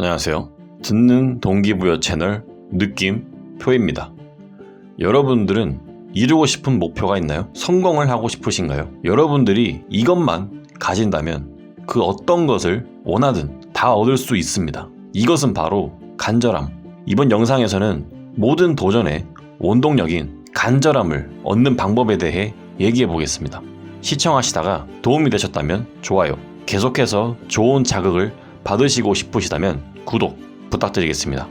안녕하세요. 듣는 동기부여 채널 느낌 표입니다. 여러분들은 이루고 싶은 목표가 있나요? 성공을 하고 싶으신가요? 여러분들이 이것만 가진다면 그 어떤 것을 원하든 다 얻을 수 있습니다. 이것은 바로 간절함. 이번 영상에서는 모든 도전의 원동력인 간절함을 얻는 방법에 대해 얘기해 보겠습니다. 시청하시다가 도움이 되셨다면 좋아요. 계속해서 좋은 자극을 받으시고 싶으시다면 구독 부탁드리겠습니다.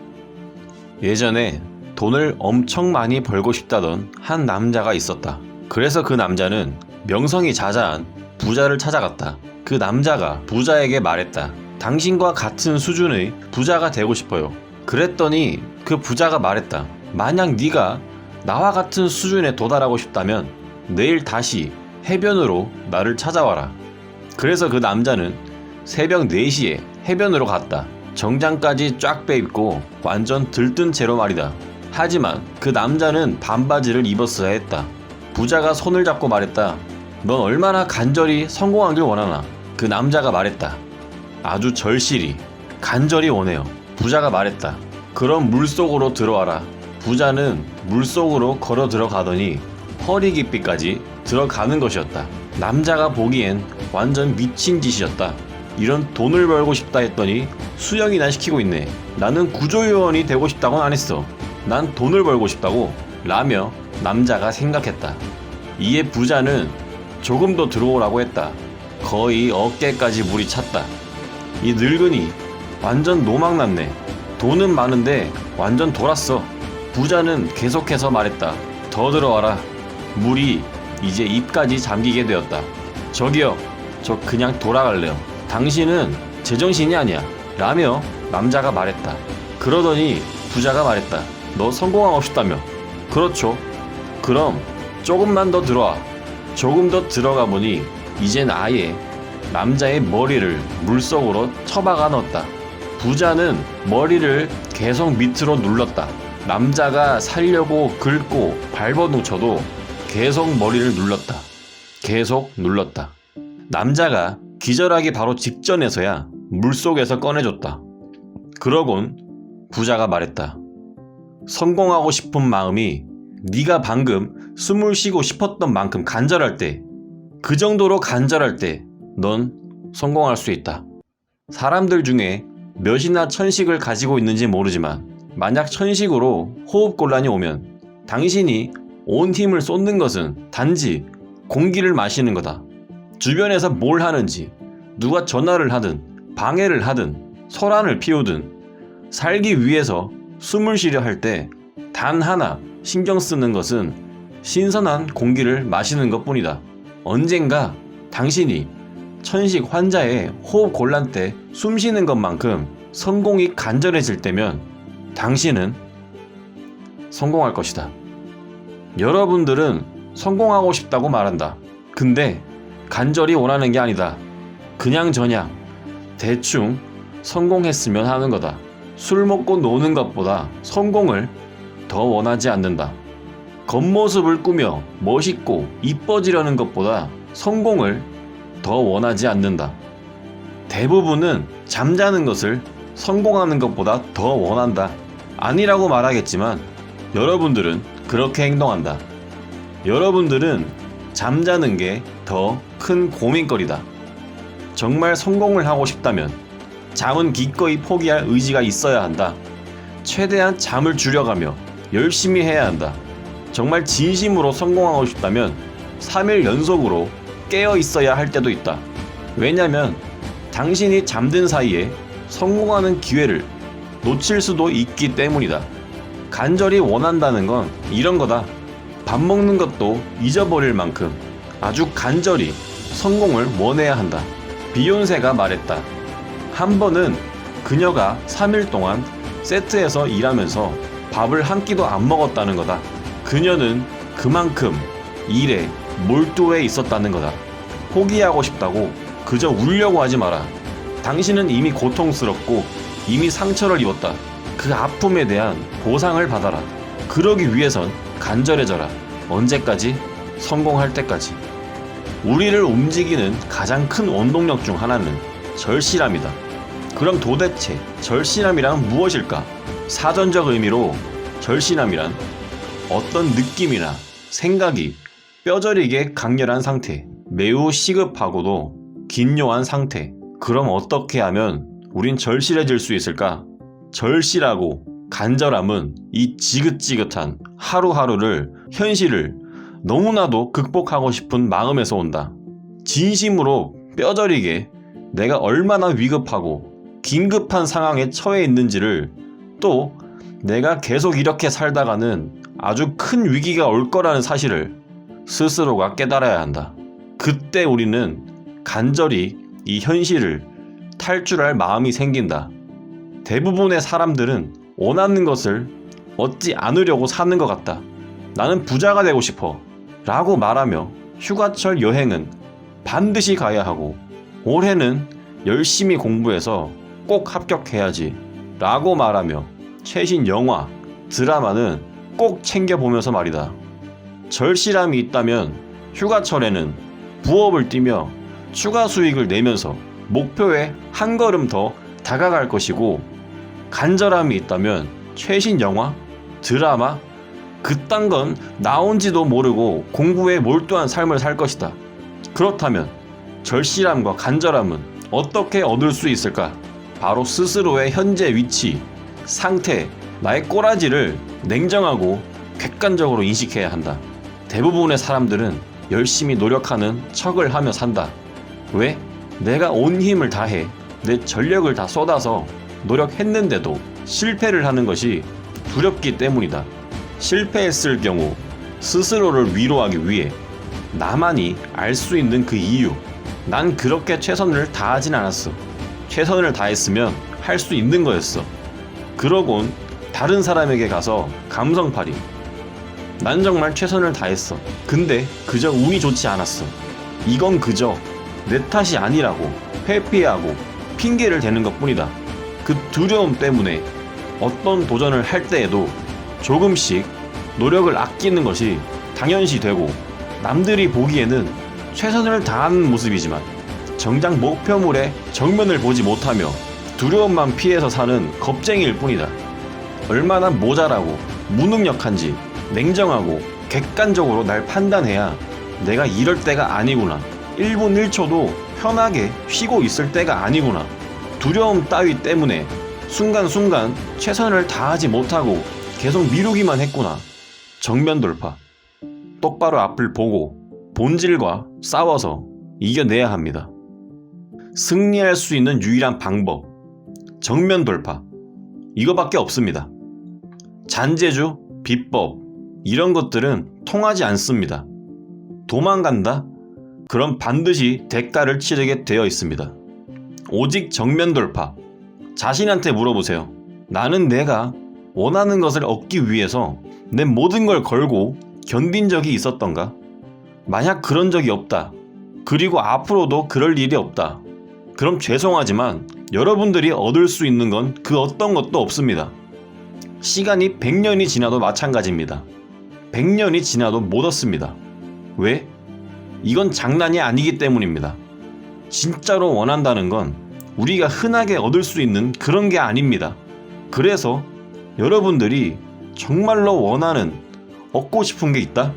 예전에 돈을 엄청 많이 벌고 싶다던 한 남자가 있었다. 그래서 그 남자는 명성이 자자한 부자를 찾아갔다. 그 남자가 부자에게 말했다. 당신과 같은 수준의 부자가 되고 싶어요. 그랬더니 그 부자가 말했다. 만약 네가 나와 같은 수준에 도달하고 싶다면 내일 다시 해변으로 나를 찾아와라. 그래서 그 남자는 새벽 4시에 해변으로 갔다. 정장까지 쫙 빼입고 완전 들뜬 채로 말이다. 하지만 그 남자는 반바지를 입었어야 했다. 부자가 손을 잡고 말했다. 넌 얼마나 간절히 성공하길 원하나? 그 남자가 말했다. 아주 절실히, 간절히 원해요. 부자가 말했다. 그럼 물속으로 들어와라. 부자는 물속으로 걸어 들어가더니 허리 깊이까지 들어가는 것이었다. 남자가 보기엔 완전 미친 짓이었다. 이런 돈을 벌고 싶다 했더니 수영이나 시키고 있네. 나는 구조요원이 되고 싶다고는 안 했어. 난 돈을 벌고 싶다고 라며 남자가 생각했다. 이에 부자는 조금 더 들어오라고 했다. 거의 어깨까지 물이 찼다. 이 늙은이 완전 노망났네. 돈은 많은데 완전 돌았어. 부자는 계속해서 말했다. 더 들어와라. 물이 이제 입까지 잠기게 되었다. 저기요, 저 그냥 돌아갈래요. 당신은 제정신이 아니야. 라며 남자가 말했다. 그러더니 부자가 말했다. 너 성공하고 싶다며. 그렇죠. 그럼 조금만 더 들어와. 조금 더 들어가 보니 이젠 아예 남자의 머리를 물속으로 처박아 넣었다. 부자는 머리를 계속 밑으로 눌렀다. 남자가 살려고 긁고 밟아놓쳐도 계속 머리를 눌렀다. 계속 눌렀다. 남자가 기절하기 바로 직전에서야 물속에서 꺼내줬다. 그러곤 부자가 말했다. 성공하고 싶은 마음이 네가 방금 숨을 쉬고 싶었던 만큼 간절할 때, 그 정도로 간절할 때 넌 성공할 수 있다. 사람들 중에 몇이나 천식을 가지고 있는지 모르지만 만약 천식으로 호흡 곤란이 오면 당신이 온 힘을 쏟는 것은 단지 공기를 마시는 거다. 주변에서 뭘 하는지, 누가 전화를 하든, 방해를 하든, 소란을 피우든, 살기 위해서 숨을 쉬려 할 때 단 하나 신경 쓰는 것은 신선한 공기를 마시는 것 뿐이다. 언젠가 당신이 천식 환자의 호흡 곤란 때 숨 쉬는 것만큼 성공이 간절해질 때면 당신은 성공할 것이다. 여러분들은 성공하고 싶다고 말한다. 근데 간절히 원하는 게 아니다. 그냥 저냥 대충 성공했으면 하는 거다. 술 먹고 노는 것보다 성공을 더 원하지 않는다. 겉모습을 꾸며 멋있고 이뻐지려는 것보다 성공을 더 원하지 않는다. 대부분은 잠자는 것을 성공하는 것보다 더 원한다. 아니라고 말하겠지만 여러분들은 그렇게 행동한다. 여러분들은 잠자는 게 더 큰 고민거리다. 정말 성공을 하고 싶다면 잠은 기꺼이 포기할 의지가 있어야 한다. 최대한 잠을 줄여가며 열심히 해야 한다. 정말 진심으로 성공하고 싶다면 3일 연속으로 깨어 있어야 할 때도 있다. 왜냐면 당신이 잠든 사이에 성공하는 기회를 놓칠 수도 있기 때문이다. 간절히 원한다는 건 이런 거다. 밥 먹는 것도 잊어버릴 만큼 아주 간절히 성공을 원해야 한다. 비욘세가 말했다. 한 번은 그녀가 3일 동안 세트에서 일하면서 밥을 한 끼도 안 먹었다는 거다. 그녀는 그만큼 일에 몰두해 있었다는 거다. 포기하고 싶다고 그저 울려고 하지 마라. 당신은 이미 고통스럽고 이미 상처를 입었다. 그 아픔에 대한 보상을 받아라. 그러기 위해선 간절해져라. 언제까지? 성공할 때까지. 우리를 움직이는 가장 큰 원동력 중 하나는 절실함이다. 그럼 도대체 절실함이란 무엇일까? 사전적 의미로 절실함이란 어떤 느낌이나 생각이 뼈저리게 강렬한 상태, 매우 시급하고도 긴요한 상태. 그럼 어떻게 하면 우린 절실해질 수 있을까? 절실하고 간절함은 이 지긋지긋한 하루하루를, 현실을 너무나도 극복하고 싶은 마음에서 온다. 진심으로 뼈저리게 내가 얼마나 위급하고 긴급한 상황에 처해 있는지를 또 내가 계속 이렇게 살다가는 아주 큰 위기가 올 거라는 사실을 스스로가 깨달아야 한다. 그때 우리는 간절히 이 현실을 탈출할 마음이 생긴다. 대부분의 사람들은 원하는 것을 얻지 않으려고 사는 것 같다. 나는 부자가 되고 싶어. 라고 말하며 휴가철 여행은 반드시 가야 하고 올해는 열심히 공부해서 꼭 합격해야지. 라고 말하며 최신 영화, 드라마는 꼭 챙겨보면서 말이다. 절실함이 있다면 휴가철에는 부업을 뛰며 추가 수익을 내면서 목표에 한 걸음 더 다가갈 것이고 간절함이 있다면 최신 영화, 드라마, 그딴 건 나온지도 모르고 공부에 몰두한 삶을 살 것이다. 그렇다면 절실함과 간절함은 어떻게 얻을 수 있을까? 바로 스스로의 현재 위치, 상태, 나의 꼬라지를 냉정하고 객관적으로 인식해야 한다. 대부분의 사람들은 열심히 노력하는 척을 하며 산다. 왜? 내가 온 힘을 다해 내 전력을 다 쏟아서 노력했는데도 실패를 하는 것이 두렵기 때문이다. 실패했을 경우 스스로를 위로하기 위해 나만이 알 수 있는 그 이유. 난 그렇게 최선을 다하진 않았어. 최선을 다했으면 할 수 있는 거였어. 그러곤 다른 사람에게 가서 감성팔이. 난 정말 최선을 다했어. 근데 그저 운이 좋지 않았어. 이건 그저 내 탓이 아니라고 회피하고 핑계를 대는 것 뿐이다. 그 두려움 때문에 어떤 도전을 할 때에도 조금씩 노력을 아끼는 것이 당연시 되고 남들이 보기에는 최선을 다하는 모습이지만 정작 목표물의 정면을 보지 못하며 두려움만 피해서 사는 겁쟁이일 뿐이다. 얼마나 모자라고 무능력한지 냉정하고 객관적으로 날 판단해야 내가 이럴 때가 아니구나. 1분 1초도 편하게 쉬고 있을 때가 아니구나. 두려움 따위 때문에 순간순간 최선을 다하지 못하고 계속 미루기만 했구나. 정면 돌파. 똑바로 앞을 보고 본질과 싸워서 이겨내야 합니다. 승리할 수 있는 유일한 방법. 정면 돌파. 이거밖에 없습니다. 잔재주, 비법, 이런 것들은 통하지 않습니다. 도망간다? 그럼 반드시 대가를 치르게 되어 있습니다. 오직 정면 돌파. 자신한테 물어보세요. 나는 내가 원하는 것을 얻기 위해서 내 모든 걸 걸고 견딘 적이 있었던가? 만약 그런 적이 없다. 그리고 앞으로도 그럴 일이 없다. 그럼 죄송하지만 여러분들이 얻을 수 있는 건 그 어떤 것도 없습니다. 시간이 100년이 지나도 마찬가지입니다. 100년이 지나도 못 얻습니다. 왜? 이건 장난이 아니기 때문입니다. 진짜로 원한다는 건 우리가 흔하게 얻을 수 있는 그런 게 아닙니다. 그래서 여러분들이 정말로 원하는 얻고 싶은 게 있다?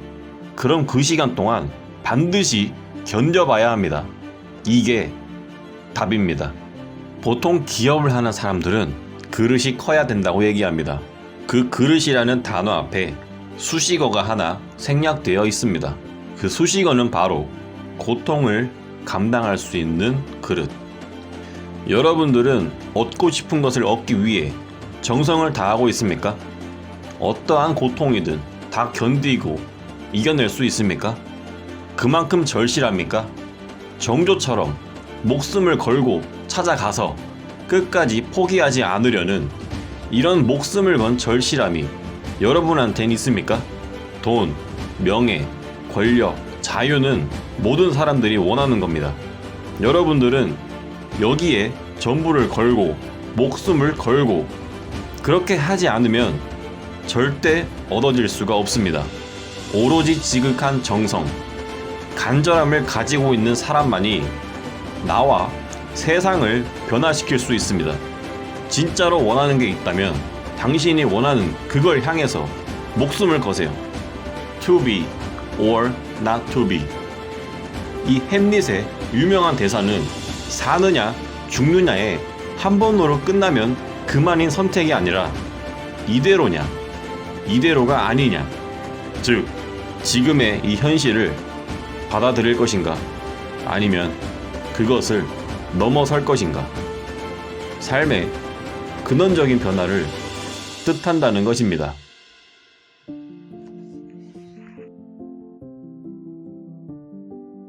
그럼 그 시간 동안 반드시 견뎌봐야 합니다. 이게 답입니다. 보통 기업을 하는 사람들은 그릇이 커야 된다고 얘기합니다. 그 그릇이라는 단어 앞에 수식어가 하나 생략되어 있습니다. 그 수식어는 바로 고통을 감당할 수 있는 그릇. 여러분들은 얻고 싶은 것을 얻기 위해 정성을 다하고 있습니까? 어떠한 고통이든 다 견디고 이겨낼 수 있습니까? 그만큼 절실합니까? 정조처럼 목숨을 걸고 찾아가서 끝까지 포기하지 않으려는 이런 목숨을 건 절실함이 여러분한텐 있습니까? 돈, 명예, 권력, 자유는 모든 사람들이 원하는 겁니다. 여러분들은 여기에 전부를 걸고 목숨을 걸고 그렇게 하지 않으면 절대 얻어질 수가 없습니다. 오로지 지극한 정성, 간절함을 가지고 있는 사람만이 나와 세상을 변화시킬 수 있습니다. 진짜로 원하는 게 있다면 당신이 원하는 그걸 향해서 목숨을 거세요. To be or not to be. 이 햄릿의 유명한 대사는 사느냐 죽느냐에 한 번으로 끝나면 그만인 선택이 아니라 이대로냐 이대로가 아니냐 즉 지금의 이 현실을 받아들일 것인가 아니면 그것을 넘어설 것인가 삶의 근원적인 변화를 뜻한다는 것입니다.